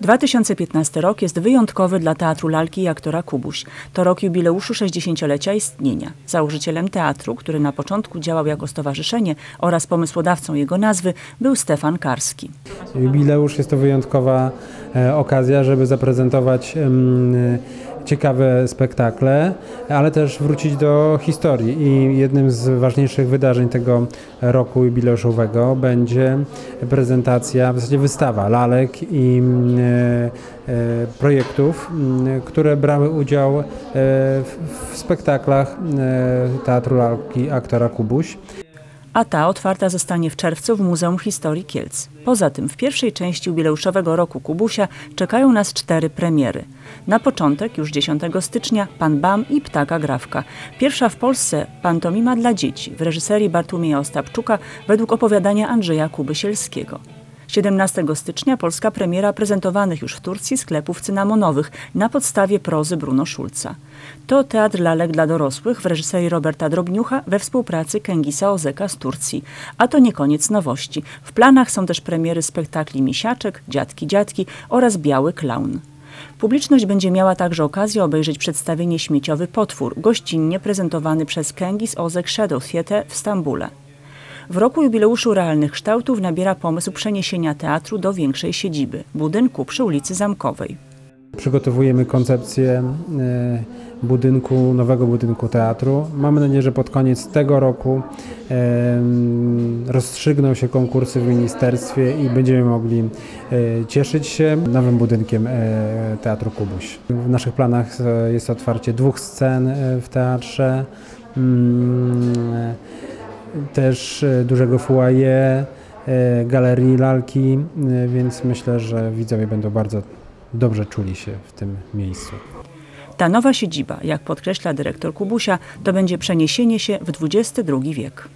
2015 rok jest wyjątkowy dla Teatru Lalki i aktora Kubuś. To rok jubileuszu 60-lecia istnienia. Założycielem teatru, który na początku działał jako stowarzyszenie oraz pomysłodawcą jego nazwy był Stefan Karski. Jubileusz jest to wyjątkowa okazja, żeby zaprezentować em, ciekawe spektakle, ale też wrócić do historii. I jednym z ważniejszych wydarzeń tego roku jubileuszowego będzie prezentacja, w zasadzie wystawa lalek i e, e, projektów, które brały udział e, w, spektaklach e, Teatru Lalki aktora Kubuś. A ta otwarta zostanie w czerwcu w Muzeum Historii Kielc. Poza tym w pierwszej części jubileuszowego roku Kubusia czekają nas cztery premiery. Na początek, już 10 stycznia, Pan Bam i Ptaka Grawka. Pierwsza w Polsce pantomima dla dzieci w reżyserii Bartłomieja Ostapczuka według opowiadania Andrzeja Kuby-Sielskiego. 17 stycznia polska premiera prezentowanych już w Turcji sklepów cynamonowych na podstawie prozy Bruno Schulza. To teatr lalek dla dorosłych w reżyserii Roberta Drobniucha we współpracy Kengisa Ozeka z Turcji. A to nie koniec nowości. W planach są też premiery spektakli Misiaczek, Dziadki Dziadki oraz Biały Klaun. Publiczność będzie miała także okazję obejrzeć przedstawienie Śmieciowy Potwór, gościnnie prezentowany przez Kengis Ozek Shadow Theatre w Stambule. W roku jubileuszu realnych kształtów nabiera pomysł przeniesienia teatru do większej siedziby, budynku przy ulicy Zamkowej. Przygotowujemy koncepcję e, budynku, nowego budynku teatru. Mamy nadzieję, że pod koniec tego roku rozstrzygną się konkursy w ministerstwie i będziemy mogli e, cieszyć się nowym budynkiem e, Teatru Kubuś. W naszych planach jest otwarcie dwóch scen w teatrze, mm, też e, dużego foyer, e, galerii lalki, e, więc myślę, że widzowie będą bardzo dobrze czuli się w tym miejscu. Ta nowa siedziba, jak podkreśla dyrektor Kubusia, to będzie przeniesienie się w XXI wiek.